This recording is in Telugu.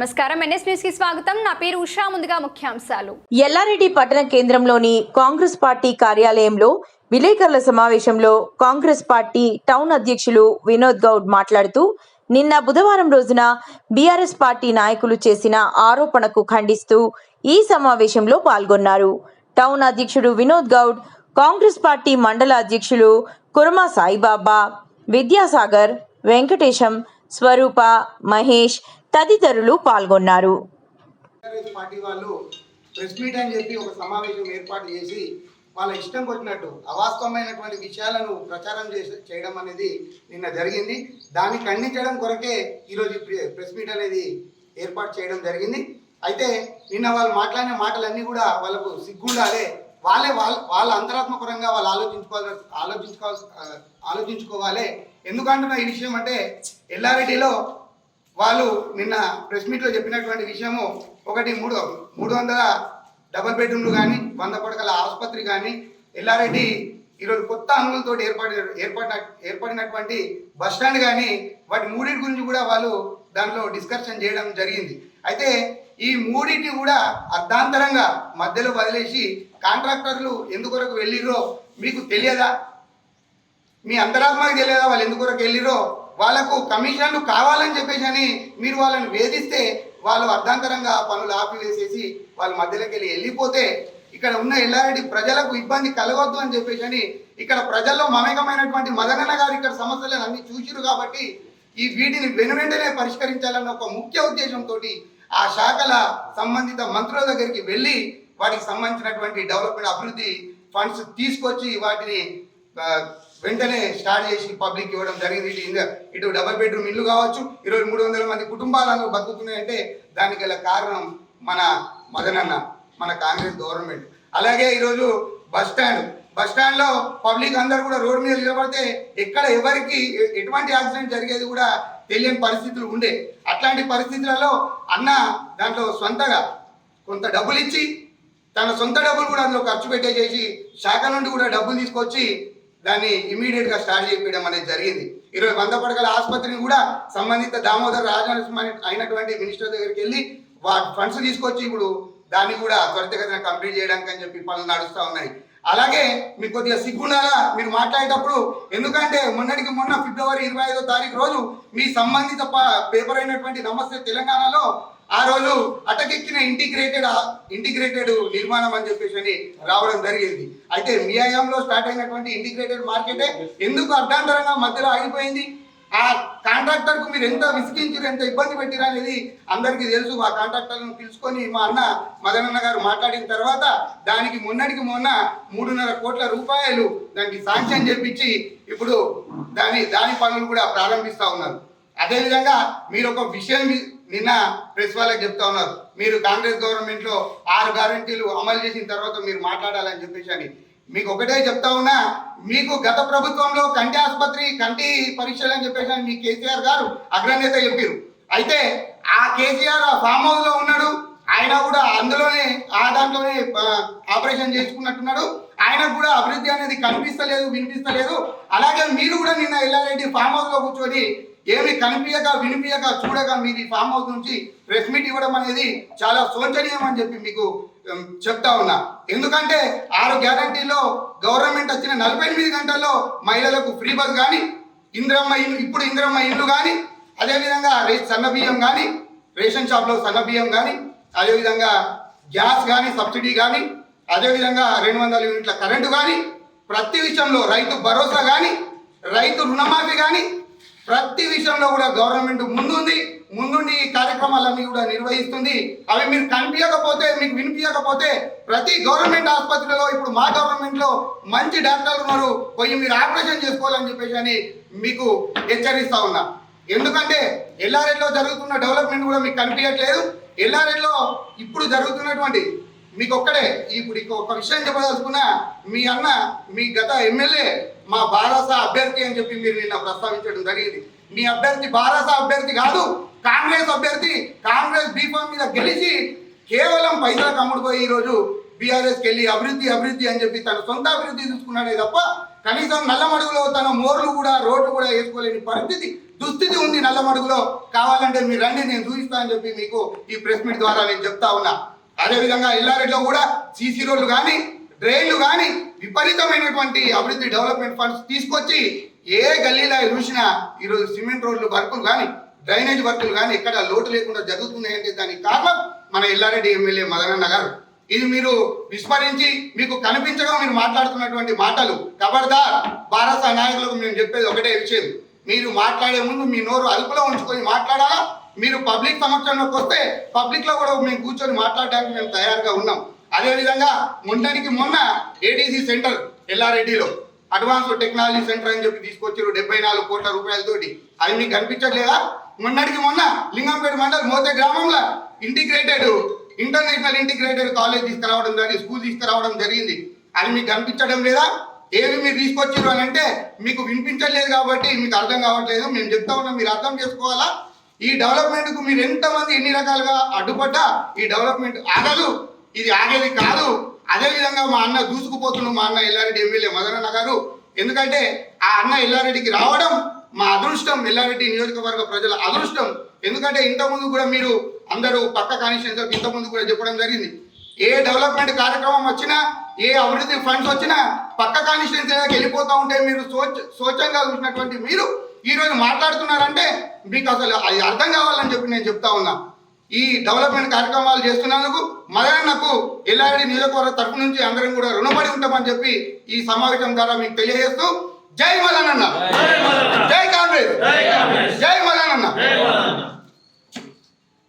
నమస్కారం. ఎన్ఎస్ న్యూస్కి స్వాగతం. నా పేరు ఉషా. ముందుగా ముఖ్యాంశాలు. ఎల్లారెడ్డి పట్టణ కేంద్రంలోని కాంగ్రెస్ పార్టీ కార్యాలయంలో విలేకరుల సమావేశంలో కాంగ్రెస్ పార్టీ టౌన్ అధ్యక్షులు వినోద్ గౌడ్ మాట్లాడుతూ నిన్న బుధవారం రోజున బీఆర్ఎస్ పార్టీ నాయకులు చేసిన ఆరోపణకు ఖండిస్తూ ఈ సమావేశంలో పాల్గొన్నారు. టౌన్ అధ్యక్షుడు వినోద్ గౌడ్ కాంగ్రెస్ పార్టీ మండల అధ్యక్షులు కురమా సాయిబాబా విద్యాసాగర్ వెంకటేశం స్వరూప మహేష్ తదితరులు పాల్గొన్నారు. పార్టీ వాళ్ళు ప్రెస్ మీట్ అని చెప్పి ఒక సమావేశం ఏర్పాటు చేసి వాళ్ళ ఇష్టం కొట్టినట్టు అవాస్తవమైనటువంటి విషయాలను ప్రచారం చేసి చేయడం అనేది నిన్న జరిగింది. దాన్ని ఖండించడం కొరకే ఈరోజు ప్రెస్ మీట్ అనేది ఏర్పాటు చేయడం జరిగింది. అయితే నిన్న వాళ్ళు మాట్లాడిన మాటలన్నీ కూడా వాళ్ళకు సిగ్గుండాలే. వాళ్ళే వాళ్ళ వాళ్ళ అంతరాత్మపరంగా వాళ్ళు ఆలోచించుకోవాలి ఆలోచించుకోవాలి ఆలోచించుకోవాలి. ఎందుకంటున్న ఈ విషయం అంటే ఎల్లారెడ్డిలో వాళ్ళు నిన్న ప్రెస్ మీట్లో చెప్పినటువంటి విషయము ఒకటి మూడు మూడు వందల డబల్ బెడ్రూమ్లు కానీ వంద పడకల ఆసుపత్రి కానీ ఎల్లారెడ్డి ఈరోజు కొత్త అంగులతో ఏర్పడి ఏర్పడిన ఏర్పడినటువంటి బస్ స్టాండ్ కానీ వాటి మూడింటి గురించి కూడా వాళ్ళు దాంట్లో డిస్కషన్ చేయడం జరిగింది. అయితే ఈ మూడింటి కూడా అర్ధాంతరంగా మధ్యలో వదిలేసి కాంట్రాక్టర్లు ఎందుకొరకు వెళ్ళిరో మీకు తెలియదా? మీ అంతరాత్మకు తెలియదా వాళ్ళు ఎందుకొరకు వెళ్ళిరో వాళ్ళకు కమిషన్లు కావాలని చెప్పేసి అని మీరు వాళ్ళని వేధిస్తే వాళ్ళు అర్ధాంతరంగా పనులు ఆపివేసేసి వాళ్ళ మధ్యలోకి వెళ్ళి వెళ్ళిపోతే ఇక్కడ ఉన్న ఎల్లారెడ్డి ప్రజలకు ఇబ్బంది కలగొద్దు అని చెప్పేసి అని ఇక్కడ ప్రజల్లో మమేకమైనటువంటి మదనన్న గారు ఇక్కడ సమస్యలను అన్ని చూసిరు కాబట్టి ఈ వీటిని వెనువెంటనే పరిష్కరించాలన్న ఒక ముఖ్య ఉద్దేశంతో ఆ శాఖల సంబంధిత మంత్రుల దగ్గరికి వెళ్ళి వాటికి సంబంధించినటువంటి డెవలప్మెంట్ అభివృద్ధి ఫండ్స్ తీసుకొచ్చి వాటిని వెంటనే స్టార్ట్ చేసి పబ్లిక్ ఇవ్వడం జరిగింది. ఇటు ఇటు డబల్ బెడ్రూమ్ ఇల్లు కావచ్చు ఇరవై మూడు వందల మంది కుటుంబాలను బతుకుతున్నాయంటే దానికి గల కారణం మన మదనన్న మన కాంగ్రెస్ గవర్నమెంట్. అలాగే ఈరోజు బస్ స్టాండ్. బస్ స్టాండ్లో పబ్లిక్ అందరు కూడా రోడ్డు మీద నిలబడితే ఎక్కడ ఎవరికి ఎటువంటి యాక్సిడెంట్ జరిగేది కూడా తెలియని పరిస్థితులు ఉండే. అట్లాంటి పరిస్థితులలో అన్న దాంట్లో సొంతగా కొంత డబ్బులు ఇచ్చి తన సొంత డబ్బులు కూడా అందులో ఖర్చు పెట్టేసేసి శాఖ నుండి కూడా డబ్బులు తీసుకొచ్చి దాన్ని ఇమీడియట్గా స్టార్ట్ చేయడం అనేది జరిగింది. ఇరవై వంద పడకల ఆసుపత్రిని కూడా సంబంధిత దామోదర్ రాజనరసింహ అయినటువంటి మినిస్టర్ దగ్గరికి వెళ్ళి వాటి ఫండ్స్ తీసుకొచ్చి ఇప్పుడు దాన్ని కూడా త్వరితగతిన కంప్లీట్ చేయడానికి అని చెప్పి పనులు నడుస్తూ ఉన్నాయి. అలాగే మీకు కొద్దిగా సిగ్గుండాలా మీరు మాట్లాడేటప్పుడు? ఎందుకంటే మొన్నటికి మొన్న ఫిబ్రవరి ఇరవై ఐదో తారీఖు రోజు మీ సంబంధిత ప- పేపర్ అయినటువంటి నమస్తే తెలంగాణలో ఆ రోజు అటకెక్కిన ఇంటిగ్రేటెడ్ ఇంటిగ్రేటెడ్ నిర్మాణం అని చెప్పేసి అని రావడం జరిగింది. అయితే మీ హయాంలో స్టార్ట్ అయినటువంటి ఇంటిగ్రేటెడ్ మార్కెటే ఎందుకు అర్ధాంతరంగా మధ్యలో ఆగిపోయింది? ఆ కాంట్రాక్టర్కు మీరు ఎంత విసిగించారు ఎంత ఇబ్బంది పెట్టిరు అనేది అందరికీ తెలుసు. ఆ కాంట్రాక్టర్ను పిలుచుకొని మా అన్న మదనన్న గారు మాట్లాడిన తర్వాత దానికి మొన్నటికి మొన్న మూడున్నర కోట్ల రూపాయలు దానికి శాంక్షన్ చేపించి ఇప్పుడు దాని దాని పనులు కూడా ప్రారంభిస్తా ఉన్నారు. అదేవిధంగా మీరు ఒక విషయం నిన్న ప్రెస్ వాళ్ళకి చెప్తా ఉన్నారు. మీరు కాంగ్రెస్ గవర్నమెంట్లో ఆరు గ్యారంటీలు అమలు చేసిన తర్వాత మీరు మాట్లాడాలని చెప్పేసి అని. మీకు ఒకటే చెప్తా ఉన్నా మీకు గత ప్రభుత్వంలో కంటి ఆసుపత్రి కంటి పరీక్షలు అని చెప్పేసి అని మీ కేసీఆర్ గారు అగ్రనేత చెప్పారు. అయితే ఆ కేసీఆర్ ఆ ఫామ్ హౌస్లో ఉన్నాడు. ఆయన కూడా అందులోనే ఆ దాంట్లోనే ఆపరేషన్ చేసుకున్నట్టున్నాడు. ఆయనకు కూడా అభివృద్ధి అనేది కనిపిస్తలేదు వినిపిస్తలేదు. అలాగే మీరు కూడా నిన్న ఎల్లారెడ్డి ఫామ్ హౌస్లో కూర్చొని ఏమి కనిపించక వినిపించక చూడక మీరు ఫామ్ హౌస్ నుంచి ప్రెస్ మీట్ ఇవ్వడం అనేది చాలా శోచనీయం అని చెప్పి మీకు చెప్తా ఉన్నా. ఎందుకంటే ఆరు గ్యారంటీలో గవర్నమెంట్ వచ్చిన నలభై ఎనిమిది గంటల్లో మహిళలకు ఫ్రీ బస్ కానీ ఇంద్రమ్మ ఇల్లు ఇప్పుడు ఇంద్రమ్మ ఇల్లు కానీ అదేవిధంగా రే సన్న బియ్యం కానీ రేషన్ షాప్లో సన్న బియ్యం కానీ అదేవిధంగా గ్యాస్ కానీ సబ్సిడీ కానీ అదేవిధంగా రెండు వందల యూనిట్ల కరెంటు కానీ ప్రతి విషయంలో రైతు భరోసా కానీ రైతు రుణమాఫీ కానీ ప్రతి విషయంలో కూడా గవర్నమెంట్ ముందుంది. ముందుండి ఈ కార్యక్రమాలన్నీ కూడా నిర్వహిస్తుంది. అవి మీరు కనిపించకపోతే మీకు వినిపించకపోతే ప్రతి గవర్నమెంట్ ఆసుపత్రిలో ఇప్పుడు మా గవర్నమెంట్లో మంచి డాక్టర్లు ఉన్నారు. పోయి మీరు ఆపరేషన్ చేసుకోవాలని చెప్పేసి అని మీకు హెచ్చరిస్తా ఉన్నా. ఎందుకంటే ఎల్ఆర్ఎల్లో జరుగుతున్న డెవలప్మెంట్ కూడా మీకు కనిపించట్లేదు. ఎల్ఆర్ఎల్లో ఇప్పుడు జరుగుతున్నటువంటి మీకు ఒక్కడే ఇప్పుడు ఒక విషయం చెప్పదలుచుకున్నా మీ అన్న మీ గత ఎమ్మెల్యే మా బారాస అభ్యర్థి అని చెప్పి మీరు నిన్న ప్రస్తావించడం జరిగింది. మీ అభ్యర్థి బారాస అభ్యర్థి కాదు కాంగ్రెస్ అభ్యర్థి కాంగ్రెస్ బీఫామ్ మీద గెలిచి కేవలం పైసలకు అమ్ముడుపోయి ఈరోజు బీఆర్ఎస్కి వెళ్ళి అభివృద్ధి అభివృద్ధి అని చెప్పి తన సొంత అభివృద్ధి చూసుకున్నాడే తప్ప కనీసం నల్లమడుగులో తన మోర్లు కూడా రోడ్లు కూడా వేసుకోలేని పరిస్థితి దుస్థితి ఉంది నల్లమడుగులో. కావాలంటే మీరు రండి నేను చూపిస్తా అని చెప్పి మీకు ఈ ప్రెస్ మీట్ ద్వారా నేను చెప్తా ఉన్నా. అదేవిధంగా ఎల్లారెడ్డిలో కూడా సీసీ రోడ్లు కానీ డ్రైన్లు కానీ విపరీతమైనటువంటి అభివృద్ధి డెవలప్మెంట్ ఫండ్స్ తీసుకొచ్చి ఏ గల్లీలో చూసినా ఈరోజు సిమెంట్ రోడ్లు వర్కులు కానీ డ్రైనేజ్ వర్కులు కానీ ఎక్కడ లోటు లేకుండా జరుగుతున్నాయంటే దానికి కారణం మన ఎల్లారెడ్డి ఎమ్మెల్యే మదనన్న గారు. ఇది మీరు విస్మరించి మీకు కనిపించగా మీరు మాట్లాడుతున్నటువంటి మాటలు ఖబర్దార్ భారత నాయకులకు మేము చెప్పేది ఒకటే విషయం. మీరు మాట్లాడే ముందు మీ నోరు అదుపులో ఉంచుకొని మాట్లాడాలా? మీరు పబ్లిక్ సమక్షంలోకి వస్తే పబ్లిక్లో కూడా మేము కూర్చొని మాట్లాడడానికి మేము తయారుగా ఉన్నాం. అదేవిధంగా మొన్నటికి మొన్న ఏడీసీ సెంటర్ ఎల్ఆర్రెడ్డిలో అడ్వాన్స్ టెక్నాలజీ సెంటర్ అని చెప్పి తీసుకొచ్చారు డెబ్బై నాలుగు కోట్ల రూపాయలతోటి. అది మీకు కనిపించట్లేదా? మొన్నటికి మొన్న లింగంపేట మండల్ మోతే గ్రామంలో ఇంటిగ్రేటెడ్ ఇంటర్నేషనల్ ఇంటిగ్రేటెడ్ కాలేజ్ తీసుకురావడం జరిగింది స్కూల్ తీసుకురావడం జరిగింది. అది మీకు కనిపించడం లేదా? ఏవి మీరు తీసుకొచ్చారు అని అంటే మీకు వినిపించలేదు కాబట్టి మీకు అర్థం కావట్లేదు. మేము చెప్తా ఉన్నాం మీరు అర్థం చేసుకోవాలా? ఈ డెవలప్మెంట్కు మీరు ఎంతమంది ఎన్ని రకాలుగా అడ్డుపడ్డా ఈ డెవలప్మెంట్ ఆగదు. ఇది ఆగేది కాదు. అదే విధంగా మా అన్న దూసుకుపోతున్నాం మా అన్న ఎల్లారెడ్డి ఎమ్మెల్యే మదనన్న గారు. ఎందుకంటే ఆ అన్న ఎల్లారెడ్డికి రావడం మా అదృష్టం. ఎల్లారెడ్డి నియోజకవర్గ ప్రజల అదృష్టం. ఎందుకంటే ఇంతకుముందు కూడా మీరు అందరూ పక్క కాన్స్టిట్యూన్సీ ఇంతకుముందు కూడా చెప్పడం జరిగింది. ఏ డెవలప్మెంట్ కార్యక్రమం వచ్చినా ఏ అభివృద్ధి ఫండ్స్ వచ్చినా పక్క కాన్స్టిట్యూన్సీలోకి వెళ్ళిపోతూ ఉంటే మీరు సోచ సోచంగా చూసినటువంటి మీరు ఈరోజు మాట్లాడుతున్నారంటే మీకు అసలు అది అర్థం కావాలని చెప్పి నేను చెప్తా ఉన్నా. ఈ డెవలప్మెంట్ కార్యక్రమాలు చేస్తున్నందుకు మదనన్నకు ఎల్లారెడ్డి నియోజకవర్గ తరఫు నుంచి అందరం కూడా రుణపడి ఉంటామని చెప్పి ఈ సమావేశం ద్వారా మీకు తెలియజేస్తూ జై మదనన్న. జై కాంగ్రెస్. జై మదనన్న.